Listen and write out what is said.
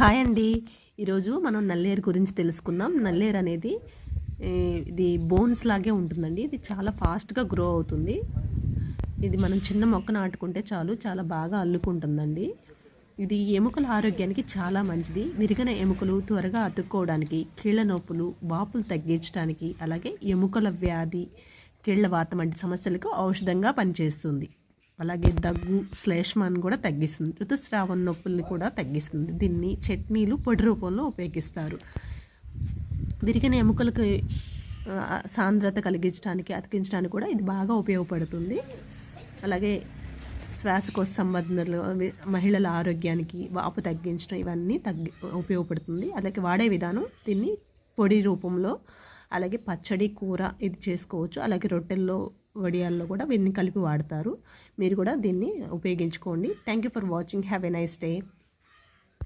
Hi అండి. ఈరోజు మనం నల్లేరు గురించి తెలుసుకుందాం. నల్లేరు అనేది ఇది బోన్స్ లాగే ఉంటుందండి. ఇది చాలా ఫాస్ట్గా గ్రో అవుతుంది. ఇది మనం చిన్న మొక్క నాటుకుంటే చాలు చాలా బాగా అల్లుకుంటుందండి. ఇది ఎముకల ఆరోగ్యానికి చాలా మంచిది. విరిగిన ఎముకలు త్వరగా అతుక్కోవడానికి కీళ్ళ నొప్పులు వాపులు తగ్గించడానికి అలాగే ఎముకల వ్యాధి కీళ్ళ వాతం వంటి సమస్యలకు ఔషధంగా పనిచేస్తుంది. అలాగే దగ్గు శ్లేష్మాన్ని కూడా తగ్గిస్తుంది. ఋతుస్రావం నొప్పుల్ని కూడా తగ్గిస్తుంది. దీన్ని చట్నీలు పొడి రూపంలో ఉపయోగిస్తారు. విరిగిన ఎముకలకు సాంద్రత కలిగించడానికి అతికించడానికి కూడా ఇది బాగా ఉపయోగపడుతుంది. అలాగే శ్వాసకోశ సంబంధాలు మహిళల ఆరోగ్యానికి వాపు తగ్గించడం ఇవన్నీ తగ్గి ఉపయోగపడుతుంది. అలాగే వాడే విధానం దీన్ని పొడి రూపంలో అలాగే పచ్చడి కూర ఇది చేసుకోవచ్చు. అలాగే రొట్టెల్లో వడియాల్లో కూడా వీటిని కలిపి వాడతారు. మీరు కూడా దీన్ని ఉపయోగించుకోండి. Thank you for watching have a nice day